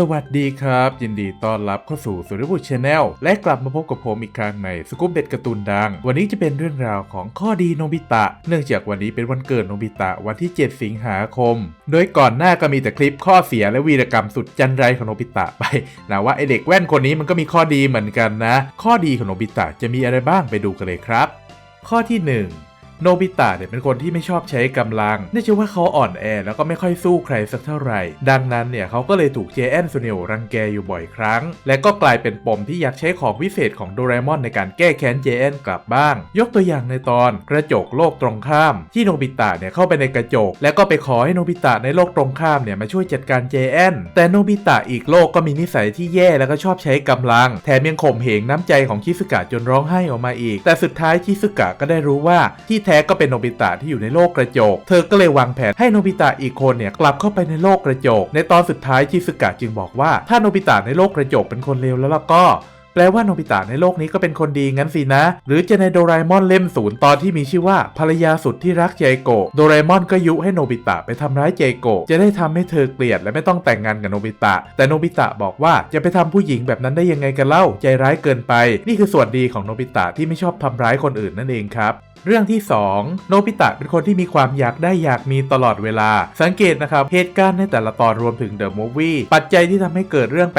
สวัสดีครับ ยินดีต้อนรับเข้าสู่สุริบุตรชาแนลและกลับมาพบกับผมอีกครั้งในสกู๊ปเด็ดการ์ตูนดัง วันนี้จะเป็นเรื่องราวของข้อดีโนบิตะ เนื่องจากวันนี้เป็นวันเกิดโนบิตะวันที่ 7 สิงหาคม โดยก่อนหน้าก็มีแต่คลิปข้อเสียและวีรกรรมสุดจันไรของโนบิตะไปนะว่าไอเด็กแว่นคนนี้มันก็มีข้อดีเหมือนกันนะ ข้อดีของโนบิตะจะมีอะไรบ้างไปดูกันเลยครับ ข้อที่หนึ่ง โนบิตะเนี่ยเป็นคนที่ไม่ชอบใช้กำลังเนื่องจากว่าเขาอ่อนแอแล้วก็ไม่ค่อยสู้ใครสักเท่าไหร่ ดังนั้นเนี่ยเขาก็เลยถูกเจแอนซูเนลรังแกอยู่บ่อยครั้ง และก็กลายเป็นปมที่อยากใช้ของวิเศษของโดเรมอนในการแก้แค้นเจแอนกลับบ้าง ยกตัวอย่างในตอนกระจกโลกตรงข้าม ที่โนบิตะเนี่ยเข้าไปในกระจก แล้วก็ไปขอให้โนบิตะในโลกตรงข้ามเนี่ยมาช่วยจัดการเจแอนแต่โนบิตะอีกโลกก็มีนิสัยที่แย่แล้วก็ชอบใช้กำลัง แถมยังข่มเหงน้ำใจของชิสุกะจนร้องไห้ออกมาอีก แต่สุดท้ายชิสุกะก็ได้รู้ว่าที่แท้ก็เป็นโนบิตะที่อยู่ในโลกกระจก เธอก็เลยวางแผนให้โนบิตะอีกคนเนี่ยกลับเข้าไปในโลกกระจก ในตอนสุดท้ายชิสุกะจึงบอกว่าถ้าโนบิตะในโลกกระจกเป็นคนเลวแล้วล่ะก็แปลว่าโนบิตะในโลกนี้ก็เป็นคนดีงั้นสินะ หรือจะในโดราเอมอนเล่มศูนย์ตอนที่มีชื่อว่าภรรยาสุดที่รักเจโกะโดราเอมอนก็ยุให้โนบิตะไปทำร้ายเจโกะจะได้ทำให้เธอเกลียดและไม่ต้องแต่งงานกับโนบิตะ แต่โนบิตะบอกว่าจะไปทำผู้หญิงแบบนั้นได้ยังไงกันเล่าใจร้ายเกินไป นี่คือส่วนดีของโนบิตะที่ไม่ชอบทำร้ายคนอื่นนั่นเองครับ เรื่องที่ 2 โนบิตะเป็นคนที่มีความอยากได้อยากมีตลอดเวลา สังเกตนะครับ เหตุการณ์ในแต่ละตอนรวมถึงเดอะมูฟวี่ปัจจัยที่ทำให้เกิดเรื่อง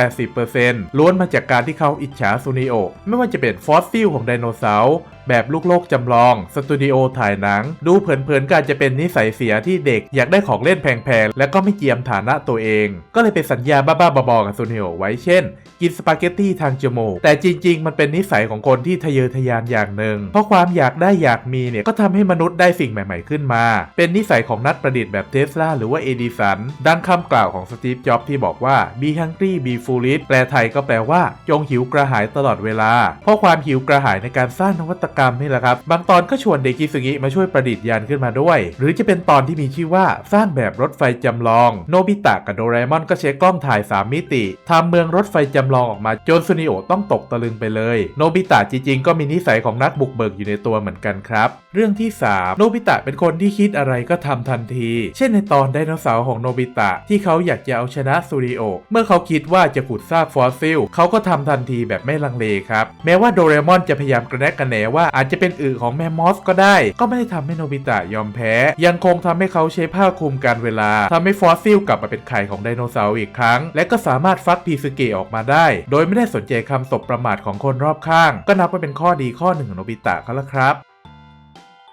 80%ล้วนมาจากการที่เขาอิจฉาซูนิโอไม่ว่าจะเป็นฟอสซิลของไดโนเสาร์ แบบลูกโลกจำลอง สตูดิโอถ่ายหนัง ดูเผินๆก็อาจจะเป็นนิสัยเสียที่เด็ก อยากได้ของเล่นแพงๆ และก็ไม่เจียมฐานะตัวเอง ก็เลยไปสัญญาบ้าๆบอๆกับซูนิโอไว้เช่น กินสปาเกตตี้ทางจมูกแต่จริง ๆ มันเป็นนิสัยของคนที่ทะเยอทะยานอย่างหนึ่ง เพราะความอยากได้อยากมีเนี่ยก็ทำให้มนุษย์ได้สิ่งใหม่ๆขึ้นมา เป็นนิสัยของนักประดิษฐ์แบบเทสลาหรือว่าเอดิสันดังคำกล่าวของสตีฟ จ็อบส์ที่บอกว่า be hungry be foolish แปลไทยก็แปลว่า จงหิวกระหายตลอดเวลา เพราะความหิวกระหายในการสร้างนวัตกรรมนี่แหละครับ บางตอนก็ชวนเดกิสุงิมาช่วยประดิษฐ์ยานขึ้นมาด้วย หรือจะเป็นตอนที่มีชื่อว่าสร้างแบบรถไฟจำลอง โนบิตะกับโดราเอมอนก็ใช้กล้องถ่าย 3 มิติทำเมืองรถไฟจำลองออกมาจนซูนิโอต้องตกตะลึงไปเลย โนบิตะจริงๆ ก็มีนิสัยของนักบุกเบิกอยู่ในตัวเหมือนกันครับ เรื่องที่ 3 โนบิตะเป็นคนที่คิดอะไรก็ทำทันที เช่นในตอนไดโนเสาร์ของโนบิตะที่เขาอยากจะเอาชนะซูริโอเมื่อเขาคิดว่าจะขุดซากฟอสซิลเขาก็ทำทันทีแบบไม่ลังเลครับ แม้ว่าโดเรมอนจะพยายามกระแนกกระแหนว่าอาจจะเป็นอึของแมมมอสก็ได้ ก็ไม่ได้ทำให้โนบิตะยอมแพ้ ยังคงทำให้เขาใช้ผ้าคลุมการเวลาทำให้ฟอสซิลกลับมาเป็นไข่ของไดโนเสาร์อีกครั้ง และก็สามารถฟักพีซึเกะออกมาได้ โดยไม่ได้สนใจคำสบประมาทของคนรอบข้าง ก็นับว่าเป็นข้อดีข้อหนึ่งของโนบิตะเขาละครับ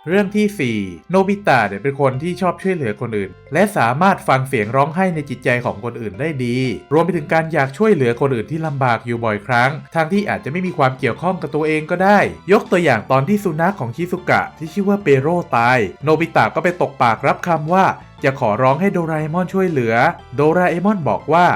เรื่องที่ 4 โนบิตะเนี่ยเป็นคนที่ชอบช่วยเหลือคนอื่น และสามารถฟังเสียงร้องไห้ในจิตใจของคนอื่นได้ดี รวมไปถึงการอยากช่วยเหลือคนอื่นที่ลำบากอยู่บ่อยครั้ง ทางที่อาจจะไม่มีความเกี่ยวข้องกับตัวเองก็ได้ ยกตัวอย่างตอนที่สุนัขของชิซุกะที่ชื่อว่าเปโร่ตาย โนบิตะก็ไปตกปากรับคำว่า จะขอร้องให้โดราเอมอนช่วยเหลือ โดราเอมอนบอกว่า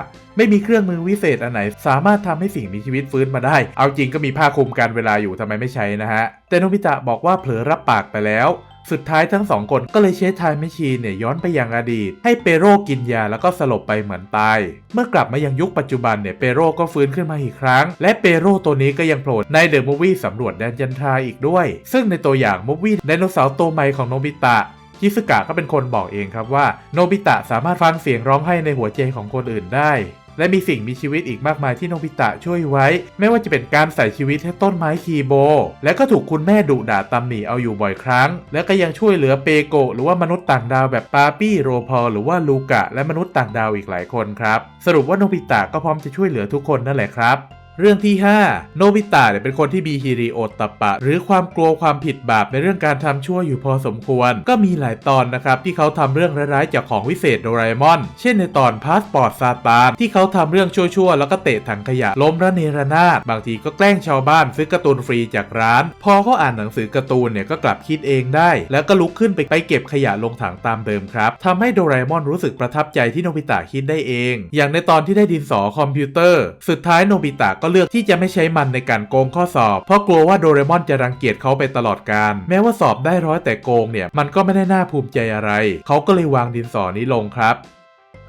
ไม่มีเครื่องมือวิเศษอันไหน สามารถทำให้สิ่งมีชีวิตฟื้นมาได้ เอาจริงก็มีผ้าคลุมการเวลาอยู่ทำไมไม่ใช้นะฮะ แต่โนบิตะบอกว่าเผลอรับปากไปแล้วสุดท้ายทั้งสองคนก็เลยใช้ไทม์แมชชีนเนี่ยย้อนไปยังอดีต ให้เปโร่กินยาแล้วก็สลบไปเหมือนตาย เมื่อกลับมายังยุคปัจจุบันเนี่ยเปโร่ก็ฟื้นขึ้นมาอีกครั้ง และเปโร่ตัวนี้ก็ยังโผล่ในเดอะมูฟวี่สำรวจแดนจันทราอีกด้วย ซึ่งในตัวอย่างมูฟวี่ไดโนเสาร์ตัวใหม่ของโนบิตะชิสกะก็เป็นคนบอกเองครับว่า โนบิตะสามารถฟังเสียงร้องไห้ในหัวใจของคนอื่นได้ และมีสิ่งมีชีวิตอีกมากมายที่โนบิตะช่วยไว้ ไม่ว่าจะเป็นการใส่ชีวิตให้ต้นไม้คีโบ และก็ถูกคุณแม่ดุด่าตำหนิเอาอยู่บ่อยครั้ง และก็ยังช่วยเหลือเปโกหรือว่ามนุษย์ต่างดาวแบบปาปี้โรพอหรือว่าลูกะและมนุษย์ต่างดาวอีกหลายคนครับ สรุปว่าโนบิตะก็พร้อมจะช่วยเหลือทุกคนนั่นแหละครับ เรื่องที่ 5 โนบิตะเนี่ยเป็นคนที่มีฮิริโอตปะ หรือความกลัวความผิดบาปในเรื่องการทำชั่วอยู่พอสมควร ก็มีหลายตอนนะครับที่เขาทำเรื่องร้ายๆจากของวิเศษโดราเอมอน เช่นในตอนพาสปอร์ตซาตานที่เขาทำเรื่องชั่วๆ แล้วก็เตะถังขยะล้มระเนระนาดบางทีก็แกล้งชาวบ้านซื้อการ์ตูนฟรีจากร้าน พอเขาอ่านหนังสือการ์ตูนเนี่ยก็กลับคิดเองได้ แล้วก็ลุกขึ้นไปไปเก็บขยะลงถังตามเดิมครับทำให้โดราเอมอนรู้สึกประทับใจที่โนบิตะคิดได้เอง อย่างในตอนที่ได้ดินสอคอมพิวเตอร์ สุดท้ายโนบิตะก็เลือกที่จะไม่ใช้มันในการโกงข้อสอบ เพราะกลัวว่าโดเรมอนจะรังเกียจเขาไปตลอดการ แม้ว่าสอบได้ร้อยแต่โกงเนี่ย มันก็ไม่ได้น่าภูมิใจอะไร เขาก็เลยวางดินสอนี้ลงครับ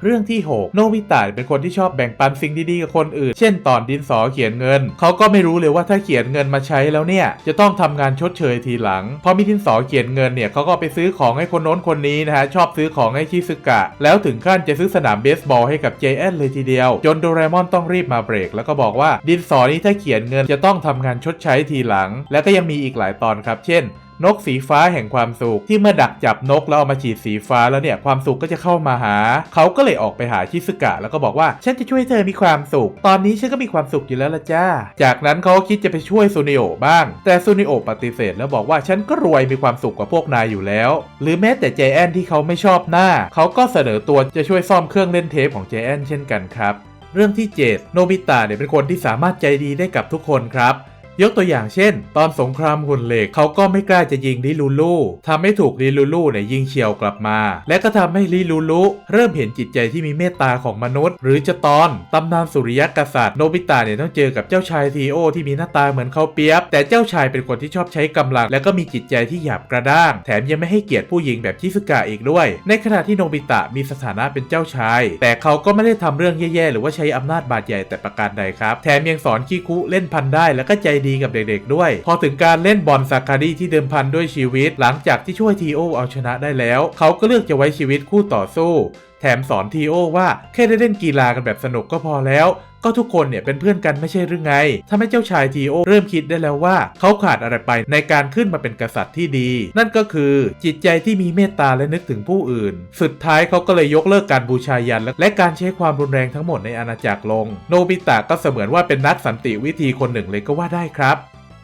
เรื่องที่ 6 โนบิตะเป็นคนที่ชอบแบ่งปันสิ่งดีๆกับคนอื่น เช่นตอนดินสอเขียนเงิน เขาก็ไม่รู้เลยว่าถ้าเขียนเงินมาใช้แล้วเนี่ย จะต้องทำงานชดเชยทีหลัง พอมีดินสอเขียนเงินเนี่ยเขาก็ไปซื้อของให้คนโน้นคนนี้นะฮะ ชอบซื้อของให้ชิซึกะ แล้วถึงขั้นจะซื้อสนามเบสบอลให้กับเจแอนเลยทีเดียว จนโดเรมอนต้องรีบมาเบรก แล้วก็บอกว่าดินสอนี้ถ้าเขียนเงินจะต้องทำงานชดใช้ทีหลัง แล้วก็ยังมีอีกหลายตอนครับ เช่น นกสีฟ้าแห่งความสุข ที่เมื่อดักจับนกแล้วเอามาฉีดสีฟ้าแล้วเนี่ยความสุขก็จะเข้ามาหา เขาก็เลยออกไปหาชิสึกะ แล้วก็บอกว่าฉันจะช่วยเธอมีความสุข ตอนนี้ฉันก็มีความสุขอยู่แล้วละจ้า จากนั้นเขาก็คิดจะไปช่วยซูนิโอบ้าง แต่ซูนิโอปฏิเสธแล้วบอกว่าฉันก็รวยมีความสุขกว่าพวกนายอยู่แล้ว หรือแม้แต่เจแอนที่เขาไม่ชอบหน้า เขาก็เสนอตัวจะช่วยซ่อมเครื่องเล่นเทปของเจแอนเช่นกันครับเรื่องที่ 7 โนบิตะเนี่ยเป็นคนที่สามารถใจดีได้กับทุกคนครับ ยกตัวอย่างเช่น ตอนสงครามหุ่นเหล็กเขาก็ไม่กล้าจะยิงลิลูลูทำให้ถูกลิลูลูเนี่ยยิงเฉียวกลับมา และก็ทำให้ลิลูลูเริ่มเห็นจิตใจที่มีเมตตาของมนุษย์ หรือจะตอนตำนานสุริยกษัตริย์โนบิตะเนี่ยต้องเจอกับเจ้าชายทีโอที่มีหน้าตาเหมือนเขาเปียบ แต่เจ้าชายเป็นคนที่ชอบใช้กำลัง และก็มีจิตใจที่หยาบกระด้าง แถมยังไม่ให้เกียรติผู้หญิงแบบชิสกะอีกด้วย ในขณะที่โนบิตะมีสถานะเป็นเจ้าชาย แต่เขาก็ไม่ได้ทำเรื่องแย่ๆหรือว่าใช้อำนาจบาดใหญ่แต่ประการใดครับ แถมยังสอนคิคุเล่นพันได้แล้วก็ใจดีกับเด็กๆด้วย พอถึงการเล่นบอลซาคารีที่เดิมพันด้วยชีวิต หลังจากที่ช่วยทีโอเอาชนะได้แล้ว เขาก็เลือกจะไว้ชีวิตคู่ต่อสู้ แถมสอนทีโอว่าแค่ได้เล่นกีฬากันแบบสนุกก็พอแล้ว ก็ทุกคนเนี่ยเป็นเพื่อนกันไม่ใช่หรือไงทำให้เจ้าชายทีโอเริ่มคิดได้แล้วว่า เขาขาดอะไรไปในการขึ้นมาเป็นกษัตริย์ที่ดี นั่นก็คือจิตใจที่มีเมตตาและนึกถึงผู้อื่น สุดท้ายเขาก็เลยยกเลิกการบูชายันและการใช้ความรุนแรงทั้งหมดในอาณาจักรลง โนบิตะก็เสมือนว่าเป็นนักสันติวิธีคนหนึ่งเลยก็ว่าได้ครับ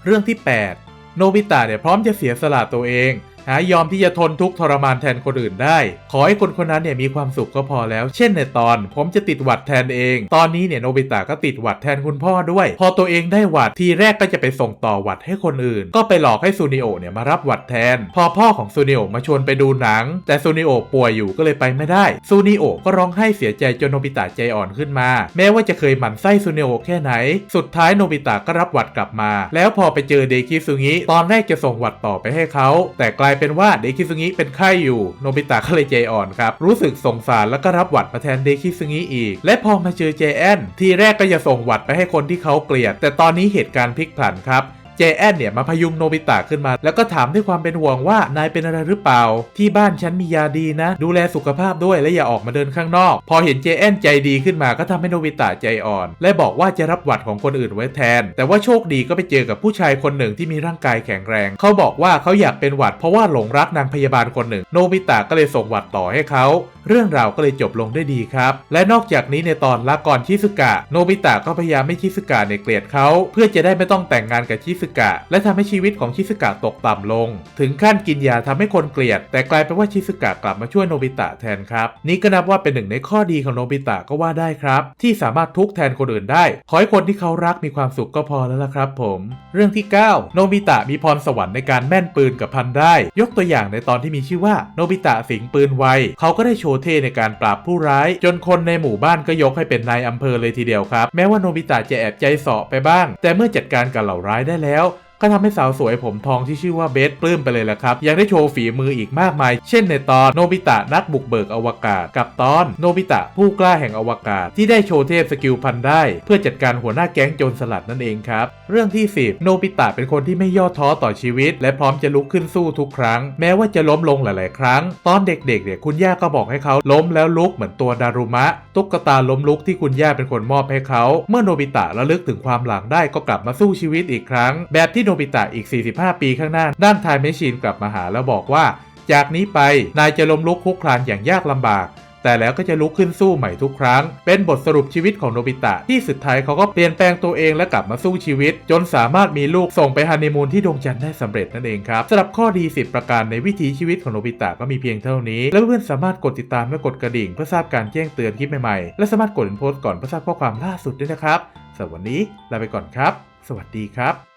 เรื่องที่ 8 โนบิตะเนี่ยพร้อมจะเสียสละตัวเอง หายอมที่จะทนทุกข์ทรมานแทนคนอื่นได้ ขอให้คนคนนั้นเนี่ยมีความสุขก็พอแล้ว เช่นในตอนผมจะติดหวัดแทนเอง ตอนนี้เนี่ยโนบิตะก็ติดหวัดแทนคุณพ่อด้วย พอตัวเองได้หวัดทีแรกก็จะไปส่งต่อหวัดให้คนอื่น ก็ไปหลอกให้ซูนิโอเนี่ยมารับหวัดแทน พอพ่อของซูนิโอมาชวนไปดูหนัง แต่ซูนิโอป่วยอยู่ก็เลยไปไม่ได้ซูนิโอก็ร้องไห้เสียใจจนโนบิตะใจอ่อนขึ้นมา แม้ว่าจะเคยหมั่นไส้ซูนิโอแค่ไหน สุดท้ายโนบิตะก็รับหวัดกลับมา แล้วพอไปเจอเดคิซุงิตอนแรกจะส่งหวัดต่อไปให้เขา แต่กลายเป็นว่าเดคิซุงิเป็นไข้อยู่โนบิตะก็เลยใจอ่อนครับ รู้สึกสงสารแล้วก็รับหวัดมาแทนเดคิซุงิอีก และพอมาเจอเจแอนทีแรกก็จะส่งหวัดไปให้คนที่เขาเกลียด แต่ตอนนี้เหตุการณ์พลิกผันครับ เจแอนเนี่ยมาพยุงโนบิตะขึ้นมา แล้วก็ถามด้วยความเป็นห่วงว่านายเป็นอะไรหรือเปล่า ที่บ้านฉันมียาดีนะ ดูแลสุขภาพด้วยและอย่าออกมาเดินข้างนอก พอเห็นเจแอนใจดีขึ้นมาก็ทำให้โนบิตะใจอ่อน และบอกว่าจะรับหวัดของคนอื่นไว้แทน แต่ว่าโชคดีก็ไปเจอกับผู้ชายคนหนึ่งที่มีร่างกายแข็งแรง เขาบอกว่าเขาอยากเป็นหวัดเพราะว่าหลงรักนางพยาบาลคนหนึ่ง โนบิตะก็เลยส่งหวัดต่อให้เขาเรื่องราวก็เลยจบลงได้ดีครับ และนอกจากนี้ในตอนลาก่อนชิสุกะ โนบิตะก็พยายามให้ชิสุกะเนี่ยเกลียดเขาเพื่อจะได้ไม่ต้องแต่งงานกับชิสุกะ และทำให้ชีวิตของชิสุกะตกต่ำลง ถึงขั้นกินยาทำให้คนเกลียด แต่กลายเป็นว่าชิสุกะกลับมาช่วยโนบิตะแทนครับ นี่ก็นับว่าเป็นหนึ่งในข้อดีของโนบิตะก็ว่าได้ครับ ที่สามารถทุกแทนคนอื่นได้ ขอให้คนที่เขารักมีความสุขก็พอแล้วล่ะครับ ผม เรื่องที่ 9 โนบิตะมีพรสวรรค์ในการแม่นปืนกับพันได้ ยกตัวอย่างในตอนที่มีชื่อว่าโนบิตะสิงปืนไวเขาก็ได้โชว์เท่ในการปราบผู้ร้าย จนคนในหมู่บ้านก็ยกให้เป็นนายอำเภอเลยทีเดียวครับ แม้ว่าโนบิตะจะแอบใจเสาะไปบ้าง แต่เมื่อจัดการกับเหล่าร้ายได้แล้วแล้ว ก็ทำให้สาวสวยผมทองที่ชื่อว่าเบสปลื้มไปเลยแหละครับ ยังได้โชว์ฝีมืออีกมากมาย เช่นในตอนโนบิตะนักบุกเบิกอวกาศ กับตอนโนบิตะผู้กล้าแห่งอวกาศ ที่ได้โชว์เทพสกิลพันได้ เพื่อจัดการหัวหน้าแก๊งโจรสลัดนั่นเองครับ เรื่องที่ 10 โนบิตะเป็นคนที่ไม่ย่อท้อต่อชีวิต และพร้อมจะลุกขึ้นสู้ทุกครั้ง แม้ว่าจะล้มลงหลาย ๆ ครั้ง ตอนเด็ก ๆ เนี่ยคุณย่าก็บอกให้เขาล้มแล้วลุกเหมือนตัวดารุมะ ตุ๊กตาล้มลุกที่คุณย่าเป็นคนมอบให้เขา เมื่อโนบิตะระลึกถึงความหลังได้ก็กลับมาสู้ชีวิตอีกครั้ง แบบที่โนบิตะอีก 45 ปีข้างหน้า ด้านไทม์แมชชีนกลับมาหาแล้วบอกว่า จากนี้ไปนายจะล้มลุกคุกคลานอย่างยากลำบาก แต่แล้วก็จะลุกขึ้นสู้ใหม่ทุกครั้ง เป็นบทสรุปชีวิตของโนบิตะที่สุดท้ายเขาก็เปลี่ยนแปลงตัวเองและกลับมาสู้ชีวิต จนสามารถมีลูกส่งไปฮันนีมูนที่ดวงจันทร์ได้สำเร็จนั่นเองครับสำหรับข้อดี 10 ประการในวิถีชีวิตของโนบิตะก็มีเพียงเท่านี้ และเพื่อนสามารถกดติดตามและกดกระดิ่ง เพื่อทราบการแจ้งเตือนคลิปใหม่ๆและสามารถกดโพสต์ก่อนเพื่อทราบข้อความล่าสุดด้วยนะครับสำหรับวันนี้ลาไปก่อนครับ สวัสดีครับ